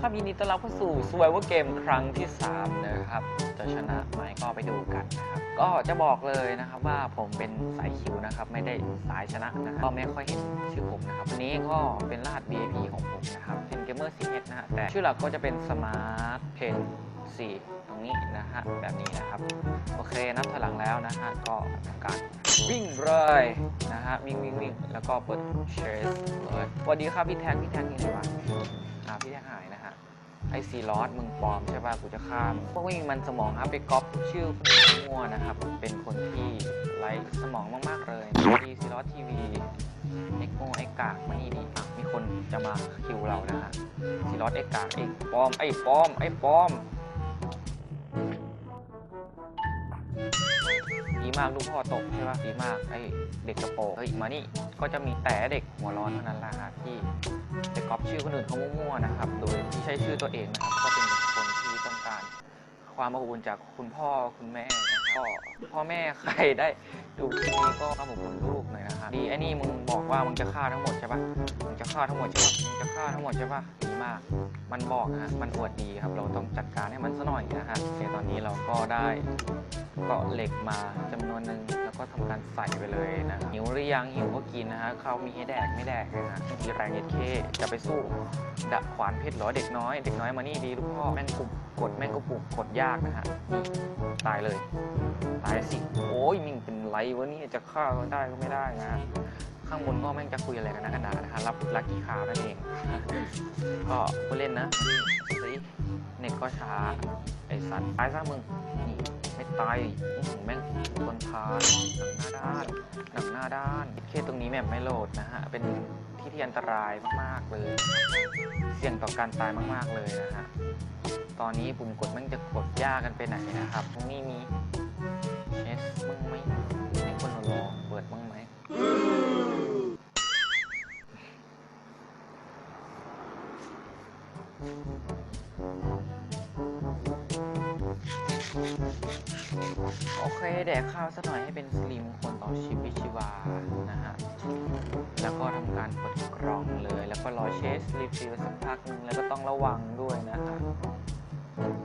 ครับยินดีต้อนรับเข้าสู่ Survivor Game ครั้งที่ 3 นะครับ จะชนะไหมก็ไปดูกันนะครับ ก็จะบอกเลยนะครับว่าผมเป็นสายคิวนะครับ ไม่ได้สายชนะนะครับก็ไม่ค่อยเห็นชื่อผมนะครับวันนี้ก็เป็นรหัส VIP ของผมนะครับ เป็น Gamer c h นะฮะแต่ชื่อหลักก็จะเป็น Smart Pen 4 ตรงนี้นะฮะแบบนี้นะครับ โอเคนับถอยหลังแล้วนะฮะก็ทำการวิ่งเลยนะฮะวิ่งวิ่งวิ่งแล้วก็เปิดเชสเลยสวัสดีครับพี่แท็กพี่แท็กนี่ไหนวะ ที่จะหายนะฮะ ไอซีลอสมึงปลอมใช่ป่ะ กูจะฆ่ามึงพวกวิ่งมันสมองครับไปก๊อปชื่อคนมั่วนะครับ เป็นคนที่ไร้สมองมากๆเลยดีซีลอสทีวีไอโง่ไอกากมานี่ดิอ่มีคนจะมาคิวเรานะฮะซีลอสไอกากไอปลอมไอปลอมไอปลอม มากลูกพ่อตกใช่ป่ะดีมากไอเด็กกระโปรงเฮ้ยมานี่ก็จะมีแต่เด็กหัวร้อนเท่านั้นแหละฮะที่ไปก๊อปชื่อคนอื่นเขามั่วๆนะครับ โดยที่ใช้ชื่อตัวเองนะครับก็เป็นคนที่ต้องการ ความอบอุ่นจากคุณพ่อคุณแม่นะครับก็พ่อแม่ใครได้ ดูคลิปนี้ก็ความอบอุ่นลูกหน่อยนะครับดีไอ้นี่มึงบอกว่ามึงจะฆ่าทั้งหมดใช่ปะมึงจะฆ่าทั้งหมดใช่ปะมึงจะฆ่าทั้งหมดใช่ปะดีมาก มันบอกนะฮะมันอวดดีครับ เราต้องจัดการให้มันซะหน่อยนะฮะโอเคตอนนี้เราก็ได้เกาะเหล็กมาจำนวนหนึ่ง แล้วก็ทำการใส่ไปเลยนะหิวหรือยังหิวก็กินนะฮะเขามีให้แดกไม่แดกนะฮะมีแรงเย็ดเคจะไปสู้ดักขวานเพชรเหรอเด็กน้อยเด็กน้อยมานี่ดีลูกพ่อแม่งปุ่มกดแม่งก็ปุ่มกดยากนะฮะตายเลยตายสิโอ้ยมิงเป็นไรวะนี่จะฆ่าก็ได้ก็ไม่ได้นะฮะข้างบนก็แม่งจะคุยอะไรกันนะกันดานะฮะรับลักกี้คาร์นั่นเองก็ผู้เล่นนะสิเน็ตก็ช้าไอสัตว์ตายซะมึงนี่ ไม่ตายอื้อหือแม่งคนพาหนังหน้าด้าน หนังหน้าด้าน เคสตรงนี้แม่ไม่โหลดนะฮะ เป็นที่ที่อันตรายมากๆเลย เสี่ยงต่อการตายมากๆเลยนะฮะ ตอนนี้ปุ่มกดมันจะกดยากกันไปไหนนะครับตรงนี้มีเอสมึงไหมให้คนรอเปิดมึงไหม โอเคแดกข้าวสักหน่อยให้เป็นสลิมคนต่อชีวิตชีวานะฮะ แล้วก็ทำการกดกล่องเลย แล้วก็รอเชสรีฟิลสักพักหนึงแล้วก็ต้องระวังด้วยนะฮะ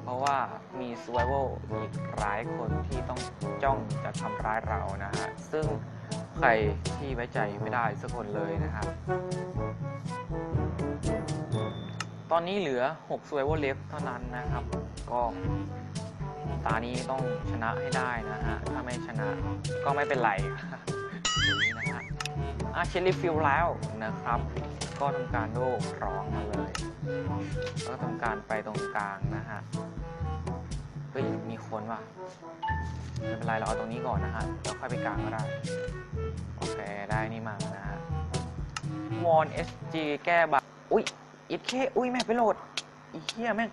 เพราะว่ามี survival อีกหลายคนที่ต้องจ้องจะทำร้ายเรานะฮะ ซึ่งใครที่ไว้ใจไม่ได้สักคนเลยนะครับ ตอนนี้เหลือ6 survival left เท่านั้นนะครับ ก็ ตานี้ต้องชนะให้ได้นะฮะ ถ้าไม่ชนะก็ไม่เป็นไรนี่นะฮะอะเชลิฟิลแล้วนะครับ ก็ทำการโดกร้องมาเลย แล้วก็ทำการไปตรงกลางนะฮะ เฮ้ย มีคนว่ะ ไม่เป็นไรเราเอาตรงนี้ก่อนนะฮะ แล้วค่อยไปกลางก็ได้ โอเค ได้นี่มานะฮะ วอน SG แก้บักอุ้ยอิดเคอุ้ยแม่ไปโหลดอีเหี้ยแม่ง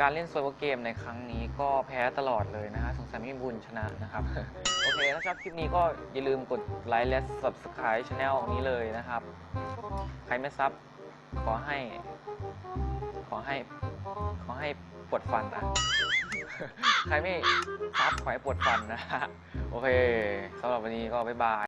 การเล่นโซเวอร์เกมในครั้งนี้ก็แพ้ตลอดเลยนะฮะสงสัยไม่มีบุญชนะนะครับ โอเค ถ้าชอบคลิปนี้ก็อย่าลืมกดไลค์และ Subscribe Channel นี้เลยนะครับ ใครไม่ซับขอให้ ขอให้ ขอให้ปวดฟันอะ ใครไม่ซับขอให้ปวดฟันนะฮะ โอเคสำหรับวันนี้ก็บ๊ายบาย